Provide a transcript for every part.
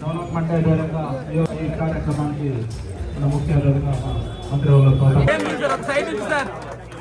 Development అదేవిధంగా ఈ కార్యక్రమానికి ముఖ్య అతిథిగా మంత్రి వాళ్ళ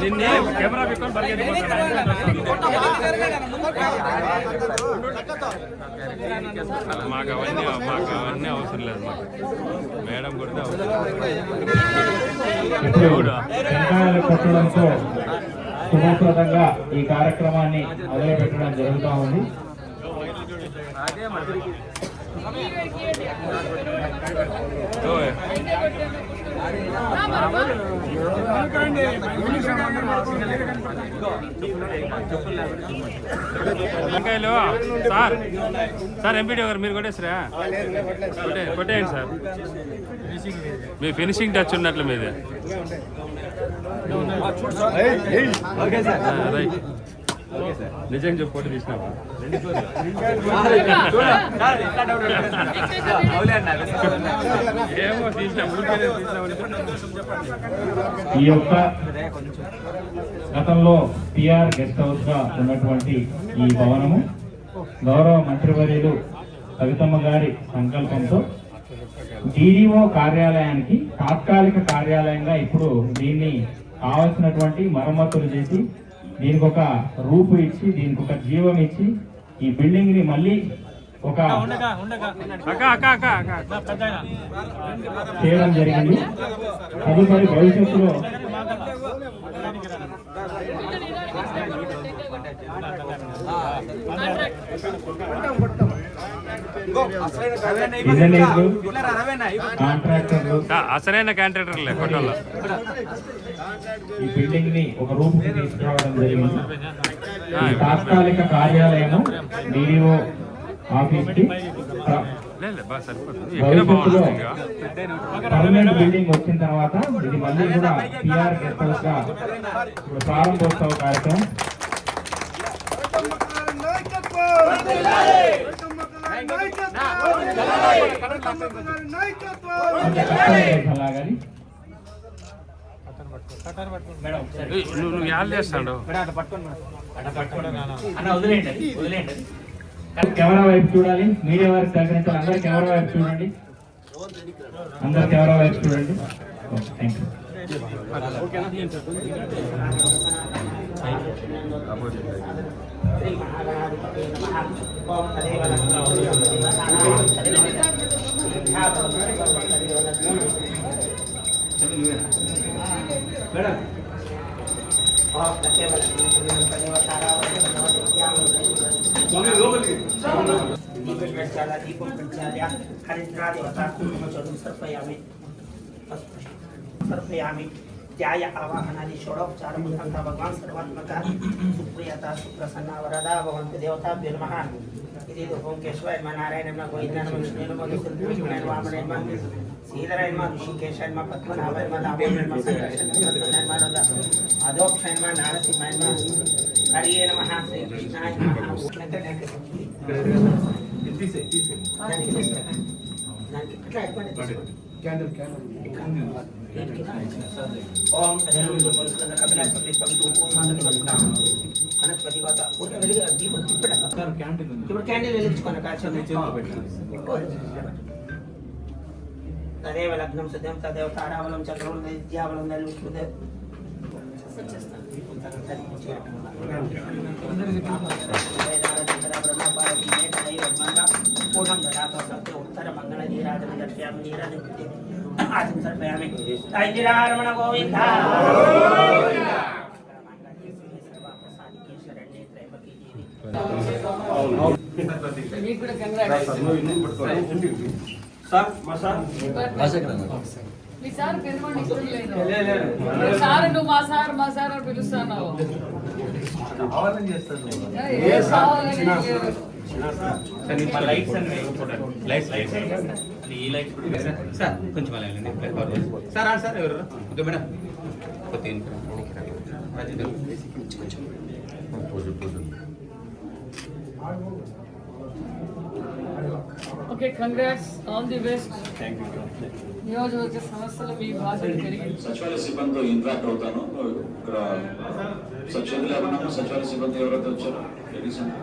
నిన్నే కెమెరా పెట్టుకొని మాకు అవన్నీ మాకు అవన్నీ అవసరం లేదు మాకు. మేడం కొడితే కొట్టడంతో శుభప్రదంగా ఈ కార్యక్రమాన్ని మొదలుపెట్టడం జరుగుతూ ఉంది. వంకాయలు సార్ సార్ ఎంపీడీ గారు మీరు కొట్టేసరా? కొట్టే కొట్టేయండి సార్. మీ ఫినిషింగ్ టచ్ ఉన్నట్లు మీది. రైట్. నిజం చెప్పు ఫోటో తీసినావా? ఏమో ఈ యొక్క గతంలో పిఆర్ గెస్ట్ హౌస్గా ఉన్నటువంటి ఈ భవనము గౌరవ మంత్రివర్యులు కవితమ్మ గారి సంకల్పంతో డిడిఓ కార్యాలయానికి తాత్కాలిక కార్యాలయంగా ఇప్పుడు దీన్ని కావలసినటువంటి మరమ్మతులు చేసి దీనికి ఒక రూపు ఇచ్చి దీనికి ఒక జీవం ఇచ్చి ఈ బిల్డింగ్ని మళ్ళీ ఒక చేయడం జరిగింది. తదుపరి భవిష్యత్తులో ఇంజనీర్లు కాంట్రాక్టర్లు. అసలైన కాంట్రాక్టర్లే కొట్టాల ఈ బిల్డింగ్ని ఒక రూమ్కి తీసుకురావడం జరిగింది. తాత్కాలిక కార్యాలయం డిడిఓ ఆఫీస్కి పర్మనెంట్ బిల్డింగ్ వచ్చిన తర్వాత ఇది మళ్ళీ కూడా పిఆర్ గెస్ట్ హౌస్గా ప్రారంభోత్సవ కార్యక్రమం కష్టం చేసాం లాగాని ఏయ్, నువ్వు నువ్వు యాడ్ చేస్తాడు కెమెరా వైపు చూడాలి. మీడియా వారికి సహకరించాలి అందరు కెమెరా వైపు చూడండి. అందరు కెమెరా వైపు చూడండి. థ్యాంక్ యూ దీపం ప్రచార్య హరిద్రాదేవతాకుమచోదం సమర్పయామి సమర్పయామి ధ్యాయ ఆవాహనాది షోడోపచారముఖంగా భగవాన్ సర్వాత్మక సుప్రియత సుప్రసన్న వరదా భవంతు దేవతాభ్యో నమః ఇది ఓం కేశవాయ నమ నారాయణ నమ గోవింద నమ విష్ణు నమ దుర్గణ వామన నమ శ్రీధరాయ నమ ఋషికేశాయ నమ పద్మనాభాయ నమ నాభాయ నమ సంకర్షణ నమ అదోక్షాయ నమ నారసింహాయ నమ హరియే నమ శ్రీకృష్ణాయ నమ దానికి చేస్తాను. దానికి ఇట్లా అయిపోయింది ఓం సదాశివ కపిలాశ్వరి పంతు ఓం మాధవి వస్తాం వనస్పతి వాత ఊరికే వెలిగి దీపం తిప్పడం ఇప్పుడు క్యాండిల్ వెలిగించుకోండి కాల్చి తదేవ లగ్నం సద్యం తదేవ తారావలం చక్రవలం విద్యావలం విష్ణుదేవ్ ఉత్తర మంగళ నీరాజన దర్శయామి నీరాజన ఆచం సమర్పయామి ఐదిరారమణ గోవింద మీకు కూడా కంగ్రాట్స్ మీ సార్ పిలవండి ఇష్టం లేదు సార్ నువ్వు మా సార్ మా సార్ అని పిలుస్తున్నావు కావాలని చేస్తాను ఏ కావాలని లేదు. లైట్స్ అండి లైట్స్ లైట్స్ ఈ లైట్స్ కూడా వేరే. సార్ కొంచెం అలా వెళ్ళండి సార్ ఆ సార్ ఎవరు ఓకే మేడం కొద్దిగా Rajendra okay congrats all the best నియోజకవర్గ సమస్యలు మీ బాధ్యత పెరిగింది సచివాలయ సిబ్బందితో ఇంటరాక్ట్ అవుతాను ఇక్కడ సచివాలయ లేకుండా సచివాలయ సిబ్బంది ఎవరైతే వచ్చారో లేడీస్ అండి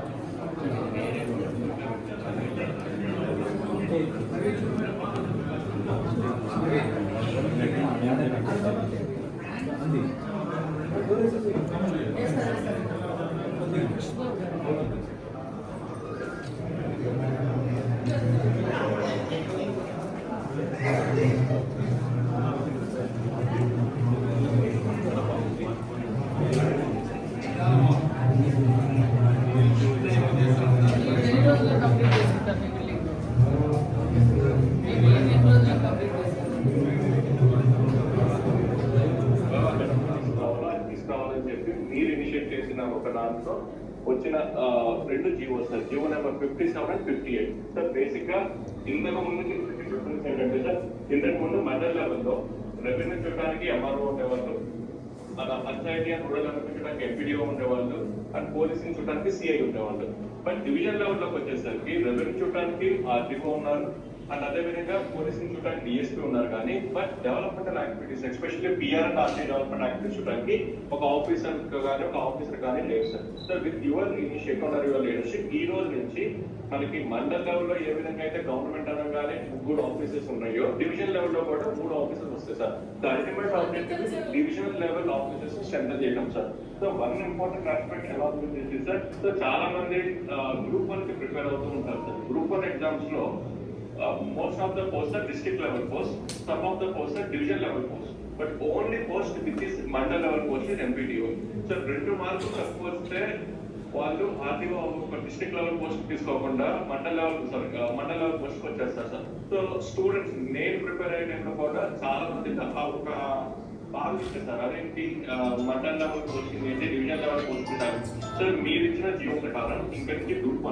మీరు ఇనిషియేట్ చేసిన ఒక దాంట్లో వచ్చిన రెండు GO sir. GO number fifty seven and fifty eight. Sir బేసిక్గా ఇంతకు ముందు డిఫరెన్స్ ఏంటంటే సార్ ఇంతకు ముందు మండల్ లెవెల్లో రెవెన్యూ చూడడానికి ఎంఆర్ఓ ఉండేవాళ్ళు అలా పంచాయతీ అండ్ రూరల్ చూడడానికి ఎంపీడీఓ ఉండేవాళ్ళు అండ్ పోలీసింగ్ చూడడానికి సిఐ ఉండేవాళ్ళు. బట్ డివిజన్ లెవెల్లోకి వచ్చేసరికి రెవెన్యూ చూడడానికి ఆర్టీఓ ఉన్నారు అండ్ అదే విధంగా పోలీసింగ్ చూడడానికి డిఎస్పీ ఉన్నారు కానీ but developmental activities especially PR and RT development activities చూడడానికి ఒక ఆఫీసర్ కానీ ఒక ఆఫీసర్ కానీ లేదు sir sir with your initiate and your leadership ఈ రోజు నుంచి మనకి మండల్ లెవెల్లో ఏ విధంగా అయితే గవర్నమెంట్ అనగానే ముగ్గురు ఆఫీసెస్ ఉన్నాయో డివిజన్ లెవెల్లో కూడా మూడు ఆఫీసెస్ వస్తాయి sir the ultimate objective divisional level offices strength చేయడం sir so one important aspect ఎలా ఉంది సార్ సో చాలా మంది గ్రూప్ వన్కి ప్రిపేర్ అవుతూ ఉంటారు సార్ గ్రూప్ వన్ ఎగ్జామ్స్లో most of the post are district level post some of the post are division level post but only post which is mandal level post is MPDO so రెండు మార్కులు తక్కువ వస్తే వాళ్ళు RTO ఒక district level post తీసుకోకుండా mandal level sorry mandal level post వచ్చేస్తారు sir. So students నేను prepare అయినప్పుడు కూడా చాలా మంది ఆ ఒక భావిస్తారు సార్ అదేంటి మండల లెవెల్ పోస్ట్ ఏంటి? డివిజన్ లెవెల్ పోస్ట్ సార్ మీరు ఇచ్చిన జీవో ప్రకారం ఇంకా నుంచి గ్రూప్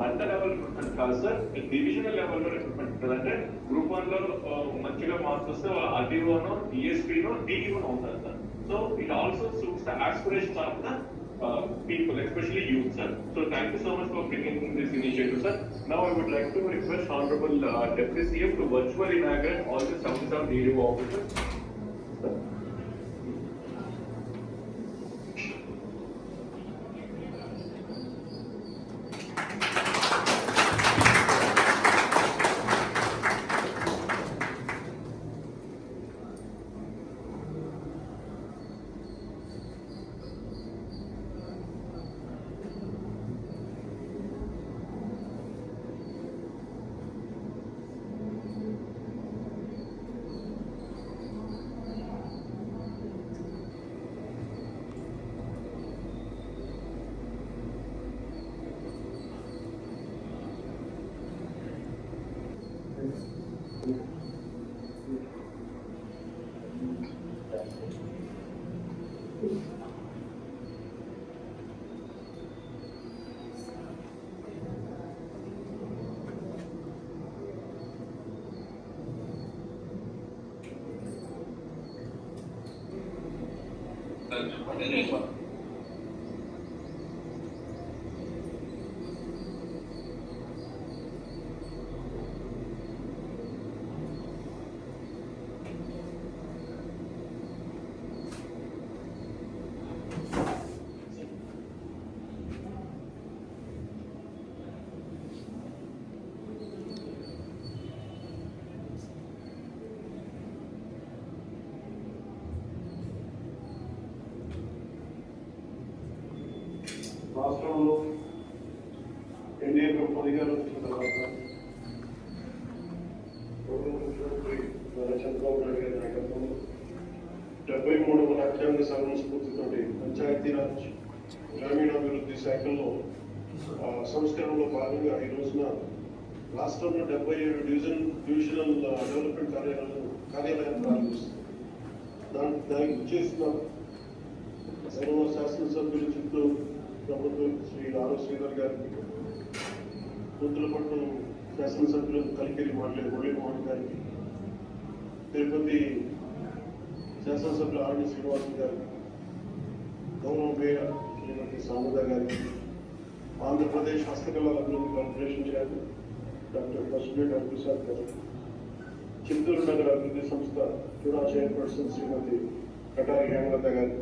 మండల లెవెల్ రిక్రూట్మెంట్ కాదు సార్ డివిజనల్ లెవెల్ లో రిక్రూట్మెంట్ ఉంటుంది అంటే గ్రూప్ వన్ లో ఆ, మంచిగా మార్క్స్ వస్తే ఆర్డీఓనో డిఎస్పీనో డిఈఓనో అవుతారు sir so it also suits the aspirations of the people, especially youth, sir. So thank you so much for bringing this initiative, sir. Now I would like to request Honorable uh, Deputy CM to virtually inaugurate all the 77 DDO officers. Sir. 我跟你说 రాష్ట్రంలో NDA ప్రభుత్వం అధికారం వచ్చిన తర్వాత చంద్రబాబు నాయుడు గారి నాయకత్వంలో డెబ్బై మూడవ రాజ్యాంగ సవరణ స్ఫూర్తితోటి పంచాయతీరాజ్ గ్రామీణాభివృద్ధి శాఖలో సంస్కరణలో భాగంగా ఈ రోజున రాష్ట్రంలో డెబ్బై ఏడు డివిజన్ డివిజనల్ డెవలప్మెంట్ కార్యాలయాలు కార్యాలయాన్ని ప్రారంభిస్తుంది దానికి దానికి చేసిన సర్వ శాసనసభ్యులు చుట్టూ ప్రభుత్వం శ్రీ ఆరో శ్రీధర్ గారికి పుత్తులపట్నం శాసనసభ్యులు కలికిరి మాట్లే మురళీమోహన్ గారికి తిరుపతి శాసనసభ్యులు ఆర్డి శ్రీనివాస్ గారికి గౌరవ మేయర్ శ్రీమతి సాముద గారికి ఆంధ్రప్రదేశ్ హస్తకళల అభివృద్ధి కార్పొరేషన్ చైర్మన్ డాక్టర్ బసుబేట్ అబ్దుసాద్ గారు చిత్తూరు నగర అభివృద్ధి సంస్థ చుడా చైర్పర్సన్ శ్రీమతి కటారి హేమలత గారు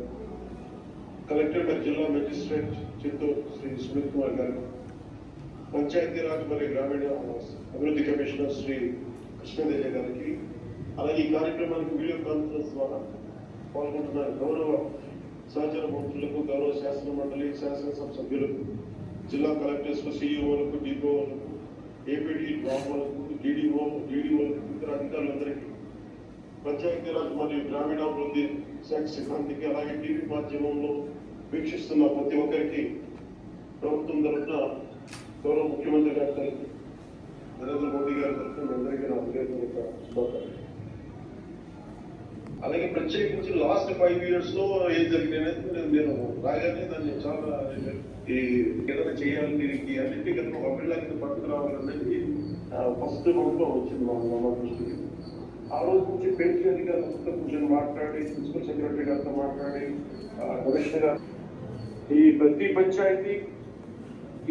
కలెక్టర్ జిల్లా మెజిస్ట్రేట్ చిత్తూరు శ్రీ సుమిత్ కుమార్ గారు పంచాయతీరాజ్ మరియు గ్రామీణ అభివృద్ధి కమిషనర్ శ్రీ కృష్ణదేజ గారికి అలాగే ఈ కార్యక్రమానికి వీడియో కాన్ఫరెన్స్ ద్వారా పాల్గొంటున్న గౌరవ సహచర మంత్రులకు గౌరవ శాసన మండలి శాసనసభ సభ్యులకు జిల్లా కలెక్టర్స్కు సీఈఓలకు డిఓలకు ఏపీడీ గ్రామాలకు డీడీఓ డీడీఓలకు ఇతర అధికారులందరికీ పంచాయతీరాజ్ మరియు గ్రామీణాభివృద్ధి శాఖ సిబ్బందికి అలాగే టీవీ మాధ్యమంలో వీక్షిస్తున్న ప్రతి ఒక్కరికి ప్రభుత్వం తరఫున గౌరవ ముఖ్యమంత్రి గారి తరఫున నరేంద్ర మోడీ గారి తరఫున అందరికీ నా హృదయపూర్వక శుభాకాంక్షలు. అలాగే ప్రత్యేకించి లాస్ట్ ఫైవ్ ఇయర్స్లో ఏం జరిగినది నేను రాగానే దాన్ని చాలా ఈ ఏదైనా చేయాలి దీనికి అన్నింటి కనుక ఒక పిల్ల కింద పట్టుకురావాలనేది ఫస్ట్ మనలో వచ్చింది మా మా దృష్టికి. ఆ రోజు నుంచి పెన్షన్ అధికారులతో కూర్చొని మాట్లాడి ప్రిన్సిపల్ సెక్రటరీ గారితో మాట్లాడి ఆ, కమిషనర్ గారు ఈ ప్రతి పంచాయతీ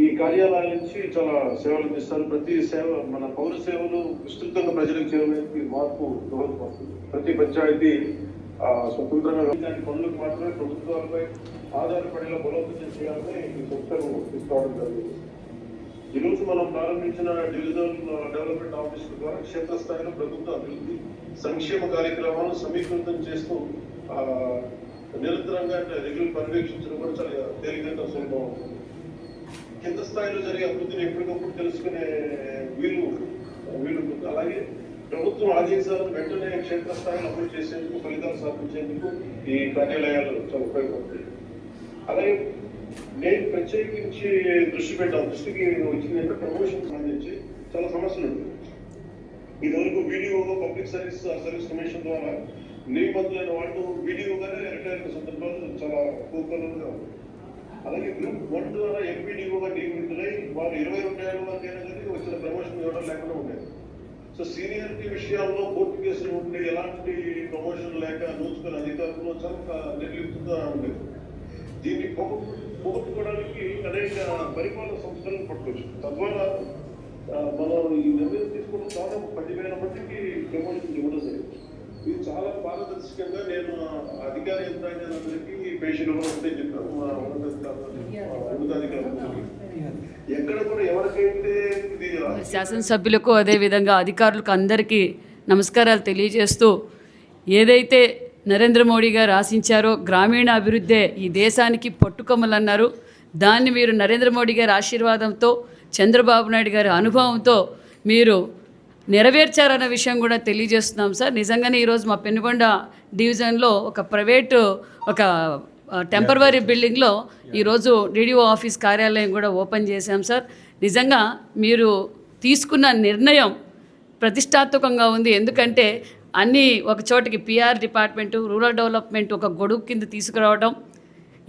ఈ కార్యాలయాల నుంచి చాలా సేవలు అందిస్తారు. ప్రతి సేవ మన పౌర సేవలు విస్తృతంగా ప్రజలకు చేయడానికి మార్పు దోహదపడుతుంది. ప్రతి పంచాయతీ స్వతంత్రంగా దాని పనులకు మాత్రమే ప్రభుత్వాలపై ఆధారపడేలా బలోపేతం చేయాలని ఈ సంస్థను తీసుకోవడం జరిగింది. ఈరోజు మనం ప్రారంభించిన డివిజనల్ డెవలప్మెంట్ ఆఫీసుల ద్వారా క్షేత్రస్థాయిలో ప్రభుత్వ అభివృద్ధి సంక్షేమ కార్యక్రమాలను సమీకృతం చేస్తూ నిరంతరంగా నిరంతరంగా రెగ్యులర్ పర్యవేక్షించడం కూడా చాలా తేలికంగా సులభం అవుతుంది కింద స్థాయిలో జరిగే అభివృద్ధిని ఎప్పటికప్పుడు తెలుసుకునే వీలు వీలు ఉంటుంది. అలాగే ప్రభుత్వం ఆదేశాలను వెంటనే క్షేత్రస్థాయిలో అమలు చేసేందుకు ఫలితాలు సాధించేందుకు ఈ కార్యాలయాలు చాలా ఉపయోగపడతాయి. అలాగే నేను ప్రత్యేకించి దృష్టి పెట్టాను. దృష్టికి వచ్చింది ప్రమోషన్ సంబంధించి చాలా సమస్యలు ఉంటాయి ఇదివరకు video public service service commission ద్వారా నియమితులైన వాళ్ళు వీడియోగానే రిటైర్ సందర్భాలు చాలా కోకలుగా ఉంది అలాగే గ్రూప్ వన్ ద్వారా ఎంపీడీఓగా నియమితులై వారు ఇరవై రెండు ఏళ్ళ వరకు అయినా కానీ వచ్చిన ప్రమోషన్ ఇవ్వడం లేకుండా ఉండేది సో సీనియారిటీ విషయాల్లో కోర్టు కేసులు ఉండి ఎలాంటి ప్రమోషన్ లేక నోచుకునే అధికారులు చాలా నిర్లిప్తంగా ఉండేది దీన్ని పోగొట్టుకోవడానికి అనేక పరిపాలన సంస్థలను పట్టుకోవచ్చు తద్వారా మనం ఈ నిర్ణయం తీసుకోవడం దాదాపు పదివేల మందికి ప్రమోషన్ ఇవ్వడం జరిగింది. మీరు చాలా పారదర్శకంగా నేను అధికార యంత్రాంగాలందరికీ పేషెంట్ ఉంటే చెప్పాను. మా ఉన్నతాధికారులు మా ఉన్నతాధికారులు. ఎక్కడ కూడా ఎవరికైతే ఇది శాసనసభ్యులకు అదేవిధంగా అధికారులకు అందరికీ నమస్కారాలు తెలియజేస్తూ ఏదైతే నరేంద్ర మోడీ గారు ఆశించారో గ్రామీణ అభివృద్ధే ఈ దేశానికి పట్టుకొమ్మలన్నారు. దాన్ని మీరు నరేంద్ర మోడీ గారి ఆశీర్వాదంతో చంద్రబాబు నాయుడు గారి అనుభవంతో మీరు నెరవేర్చారన్న విషయం కూడా తెలియజేస్తున్నాం సార్. నిజంగానే ఈరోజు మా పెనుగొండ డివిజన్లో ఒక ప్రైవేటు ఒక టెంపరవరీ బిల్డింగ్లో ఈరోజు డిడిఓ ఆఫీస్ కార్యాలయం కూడా ఓపెన్ చేశాం సార్. నిజంగా మీరు తీసుకున్న నిర్ణయం ప్రతిష్టాత్మకంగా ఉంది. ఎందుకంటే అన్నీ ఒక చోటకి పిఆర్ డిపార్ట్మెంటు రూరల్ డెవలప్మెంట్ ఒక గొడుగు కింద తీసుకురావడం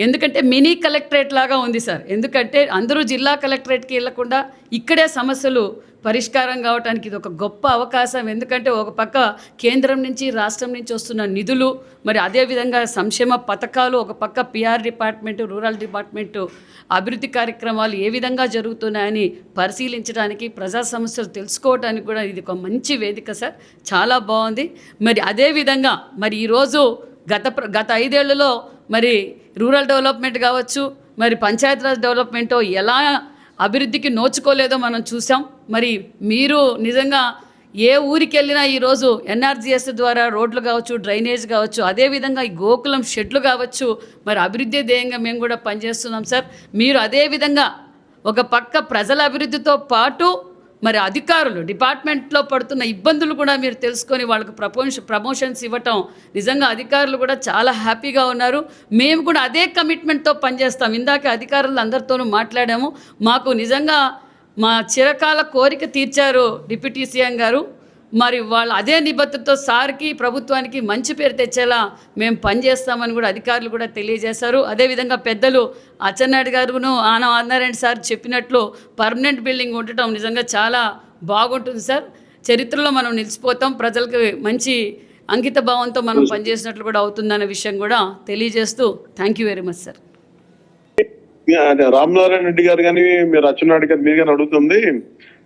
ఎందుకంటే మినీ కలెక్టరేట్ లాగా ఉంది సార్. ఎందుకంటే అందరూ జిల్లా కలెక్టరేట్కి వెళ్ళకుండా ఇక్కడే సమస్యలు పరిష్కారం కావడానికి ఇది ఒక గొప్ప అవకాశం. ఎందుకంటే ఒక పక్క కేంద్రం నుంచి రాష్ట్రం నుంచి వస్తున్న నిధులు మరి అదేవిధంగా సంక్షేమ పథకాలు ఒక పక్క పిఆర్ డిపార్ట్మెంటు రూరల్ డిపార్ట్మెంటు అభివృద్ధి కార్యక్రమాలు ఏ విధంగా జరుగుతున్నాయని పరిశీలించడానికి ప్రజా సమస్యలు తెలుసుకోవడానికి కూడా ఇది ఒక మంచి వేదిక సార్. చాలా బాగుంది. మరి అదేవిధంగా మరి ఈరోజు గత ప్ర- గత ఐదేళ్ళలో మరి రూరల్ డెవలప్మెంట్ కావచ్చు మరి పంచాయతీరాజ్ డెవలప్మెంటో ఎలా అభివృద్ధికి నోచుకోలేదో మనం చూసాం. మరి మీరు నిజంగా ఏ ఊరికి వెళ్ళినా ఈరోజు ఎన్ఆర్జీఎస్ ద్వారా రోడ్లు కావచ్చు డ్రైనేజ్ కావచ్చు అదేవిధంగా ఈ గోకులం షెడ్లు కావచ్చు మరి అభివృద్ధి ధ్యేయంగా మేము కూడా పనిచేస్తున్నాం సార్. మీరు అదేవిధంగా ఒక పక్క ప్రజల అభివృద్ధితో పాటు మరి అధికారులు డిపార్ట్మెంట్లో పడుతున్న ఇబ్బందులు కూడా మీరు తెలుసుకొని వాళ్ళకు ప్రమోషన్ ప్రమోషన్స్ ఇవ్వటం నిజంగా అధికారులు కూడా చాలా హ్యాపీగా ఉన్నారు. మేము కూడా అదే కమిట్మెంట్తో పనిచేస్తాం. ఇందాక అధికారులు అందరితోనూ మాట్లాడాము. మాకు నిజంగా మా చిరకాల కోరిక తీర్చారు డిప్యూటీ సీఎం గారు. మరి వాళ్ళు అదే నిబద్ధతతో సార్కి ప్రభుత్వానికి మంచి పేరు తెచ్చేలా మేము పనిచేస్తామని కూడా అధికారులు కూడా తెలియజేశారు. అదేవిధంగా పెద్దలు అచ్చెన్నాయుడు గారును ఆన ఆదినారాయణ సార్ చెప్పినట్లు పర్మనెంట్ బిల్డింగ్ ఉండటం నిజంగా చాలా బాగుంటుంది సార్. చరిత్రలో మనం నిలిచిపోతాం. ప్రజలకు మంచి అంకిత భావంతో మనం పనిచేసినట్లు కూడా అవుతుందనే విషయం కూడా తెలియజేస్తూ thank you very much sir. Ramanarayana Reddy గారు కానీ మీరు అచ్చెన్నాయుడు గారు మీరు కానీ అడుగుతుంది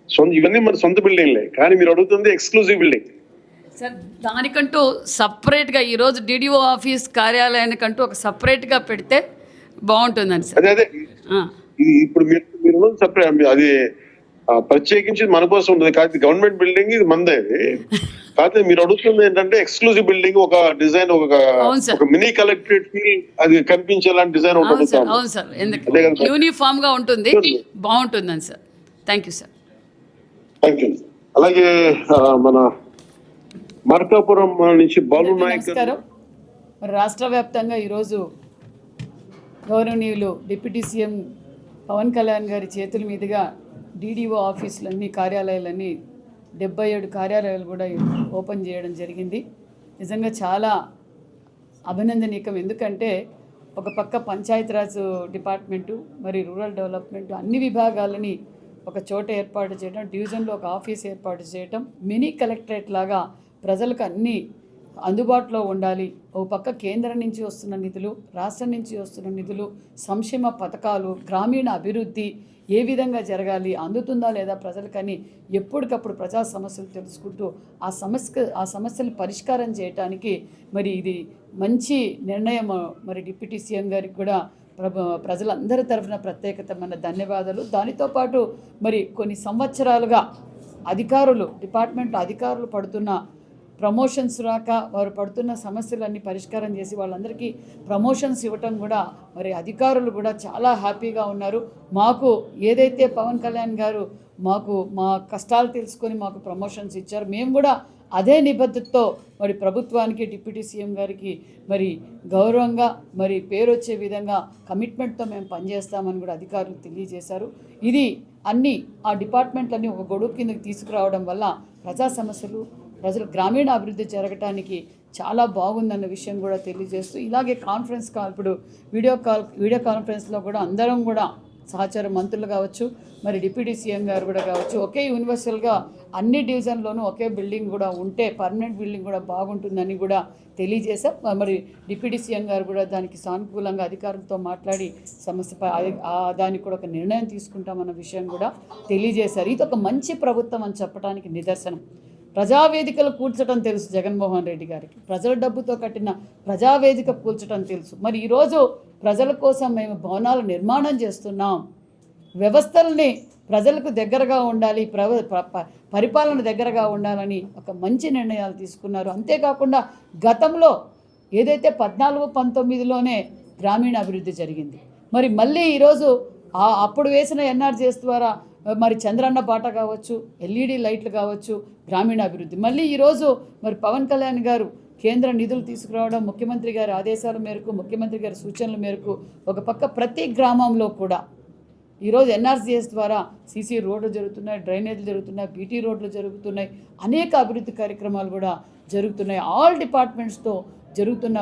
సొంత ఇవన్నీ మన సొంత బిల్డింగ్లే కానీ మీరు అడుగుతుంది ఎక్స్క్లూజివ్ బిల్డింగ్ సార్ దానికంటూ సపరేట్గా ఈరోజు డిడిఓ ఆఫీస్ కార్యాలయానికంటూ ఒక సపరేట్గా పెడితే బాగుంటుందని సార్. అదే అదే. ఇప్పుడు మీరు మీరు సపరేట్ అది ప్రత్యేకించి మన కోసం ఉంటుంది కాకపోతే గవర్నమెంట్ బిల్డింగ్ ఇది మందే. కాకపోతే మీరు అడుగుతుంది ఏంటంటే ఎక్స్క్లూజివ్ బిల్డింగ్ ఒక డిజైన్ ఒక మినీ కలెక్టరేట్ ఫీల్ అది కనిపించేలాంటి డిజైన్ ఒకటి అవును సార్ అడుగుతాం అవును సార్. ఎందుకు? అదే కదా సార్. యూనిఫామ్గా ఉంటుంది. బాగుంటుందని sir. Thank you sir thank you అలాగే మన మార్కాపురం నుంచి బాలు నాయక్ రాష్ట్ర వ్యాప్తంగా ఈరోజు గౌరవనీయులు డిప్యూటీ సీఎం పవన్ కళ్యాణ్ గారి చేతుల మీదుగా డీడీఓ ఆఫీసులన్నీ కార్యాలయాలన్నీ డెబ్బై ఏడు కార్యాలయాలు కూడా ఓపెన్ చేయడం జరిగింది. నిజంగా చాలా అభినందనీయం ఎందుకంటే ఒక పక్క పంచాయతీరాజ్ డిపార్ట్మెంటు మరి రూరల్ డెవలప్మెంట్ అన్ని విభాగాలని ఒక చోట ఏర్పాటు చేయడం డివిజన్లో ఒక ఆఫీస్ ఏర్పాటు చేయడం మినీ కలెక్టరేట్ లాగా ప్రజలకు అన్నీ అందుబాటులో ఉండాలి. ఓ పక్క కేంద్రం నుంచి వస్తున్న నిధులు రాష్ట్రం నుంచి వస్తున్న నిధులు సంక్షేమ పథకాలు గ్రామీణ అభివృద్ధి ఏ విధంగా జరగాలి అందుతుందా లేదా ప్రజలకని ఎప్పటికప్పుడు ప్రజా సమస్యలు తెలుసుకుంటూ ఆ సమస్య ఆ సమస్యలు పరిష్కారం చేయటానికి మరి ఇది మంచి నిర్ణయం. మరి డిప్యూటీ సీఎం గారికి కూడా ప్రభ ప్రజలందరి తరఫున ప్రత్యేకతమైన ధన్యవాదాలు. దానితో పాటు మరి కొన్ని సంవత్సరాలుగా అధికారులు డిపార్ట్మెంట్ అధికారులు పడుతున్న ప్రమోషన్స్ రాక వారు పడుతున్న సమస్యలన్నీ పరిష్కారం చేసి వాళ్ళందరికీ ప్రమోషన్స్ ఇవ్వటం కూడా మరి అధికారులు కూడా చాలా హ్యాపీగా ఉన్నారు. మాకు ఏదైతే పవన్ కళ్యాణ్ గారు మాకు మా కష్టాలు తెలుసుకొని మాకు ప్రమోషన్స్ ఇచ్చారు మేము కూడా అదే నిబద్ధతతో మరి ప్రభుత్వానికి డిప్యూటీ సీఎం గారికి మరి గౌరవంగా మరి పేరు వచ్చే విధంగా కమిట్మెంట్తో మేము పనిచేస్తామని కూడా అధికారులు తెలియజేశారు. ఇది అన్ని ఆ డిపార్ట్మెంట్లన్నీ ఒక గొడుగు కిందకి తీసుకురావడం వల్ల ప్రజా సమస్యలు ప్రజలు గ్రామీణ అభివృద్ధి జరగటానికి చాలా బాగుందన్న విషయం కూడా తెలియజేస్తూ ఇలాగే కాన్ఫరెన్స్ కాల్ ఇప్పుడు వీడియో కాల్ వీడియో కాన్ఫరెన్స్లో కూడా అందరం కూడా సహచార మంత్రులు కావచ్చు మరి డిప్యూటీ సీఎం గారు కూడా కావచ్చు ఒకే యూనివర్సల్గా అన్ని డివిజన్లోనూ ఒకే బిల్డింగ్ కూడా ఉంటే పర్మనెంట్ బిల్డింగ్ కూడా బాగుంటుందని కూడా తెలియజేశాం. మరి డిప్యూటీ సీఎం గారు కూడా దానికి సానుకూలంగా అధికారులతో మాట్లాడి సమస్యపై దానికి కూడా ఒక నిర్ణయం తీసుకుంటామన్న విషయం కూడా తెలియజేశారు. ఇది ఒక మంచి ప్రభుత్వం అని చెప్పడానికి నిదర్శనం. ప్రజావేదికలు కూల్చడం తెలుసు జగన్మోహన్ రెడ్డి గారికి. ప్రజల డబ్బుతో కట్టిన ప్రజావేదిక కూల్చడం తెలుసు. మరి ఈరోజు ప్రజల కోసం మేము భవనాలు నిర్మాణం చేస్తున్నాం. వ్యవస్థల్ని ప్రజలకు దగ్గరగా ఉండాలి ప్రవ ప- పరిపాలన దగ్గరగా ఉండాలని ఒక మంచి నిర్ణయాలు తీసుకున్నారు. అంతేకాకుండా గతంలో ఏదైతే పద్నాలుగు పంతొమ్మిదిలోనే గ్రామీణ అభివృద్ధి జరిగింది. మరి మళ్ళీ ఈరోజు అప్పుడు వేసిన ఎన్ఆర్జీఎస్ ద్వారా మరి చంద్రన్న బాట కావచ్చు ఎల్ఈడి లైట్లు కావచ్చు గ్రామీణాభివృద్ధి. మళ్ళీ ఈరోజు మరి పవన్ కళ్యాణ్ గారు కేంద్ర నిధులు తీసుకురావడం ముఖ్యమంత్రి గారి ఆదేశాల మేరకు ముఖ్యమంత్రి గారి సూచనల మేరకు ఒక పక్క ప్రతి గ్రామంలో కూడా ఈరోజు ఎన్ఆర్సీఎస్ ద్వారా సీసీ రోడ్లు జరుగుతున్నాయి డ్రైనేజీలు జరుగుతున్నాయి బీటీ రోడ్లు జరుగుతున్నాయి అనేక అభివృద్ధి కార్యక్రమాలు కూడా జరుగుతున్నాయి. ఆల్ డిపార్ట్మెంట్స్తో జరుగుతున్న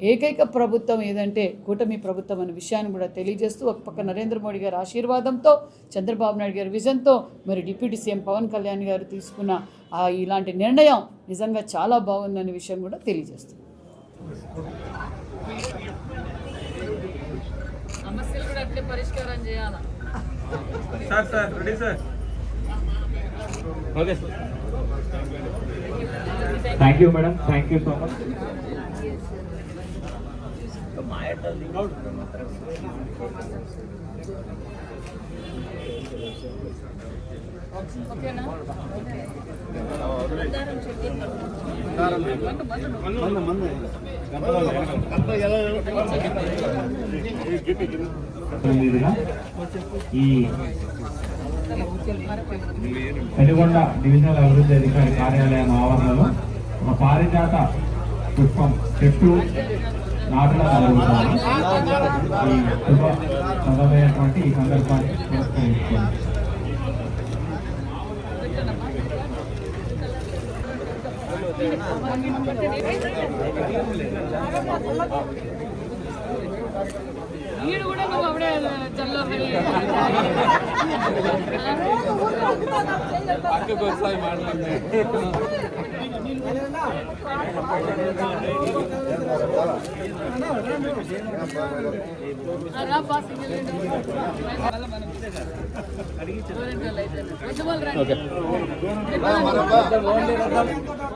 ఏకైక ప్రభుత్వం ఏదంటే కూటమి ప్రభుత్వం అనే విషయాన్ని కూడా తెలియజేస్తూ ఒక పక్క నరేంద్ర మోడీ గారి ఆశీర్వాదంతో చంద్రబాబు నాయుడు గారి విజన్తో మరి డిప్యూటీ సీఎం పవన్ కళ్యాణ్ గారు తీసుకున్న ఆ ఇలాంటి నిర్ణయం నిజంగా చాలా బాగుందనే విషయం కూడా తెలియజేస్తుంది. సమస్యలు కూడా అట్లే పరిష్కారం చేయాలా? Sir sir ready sir. Okay. Thank you madam thank you so much ఓకేనా? ఈ పెనుగొండ డివిజనల్ అభివృద్ధి అధికారి కార్యాలయం ఆవరణలో ఒక పారిజాత పుష్పం చెట్టు నాటలా మొదలవుతాము ఈ శుభ మొదలైనటువంటి ఈ సందర్భాన్ని పురస్కరించుకోండి. Thank ఈడు కూడా నువ్వు అప్పుడే చల్లో రా పాస్ రండి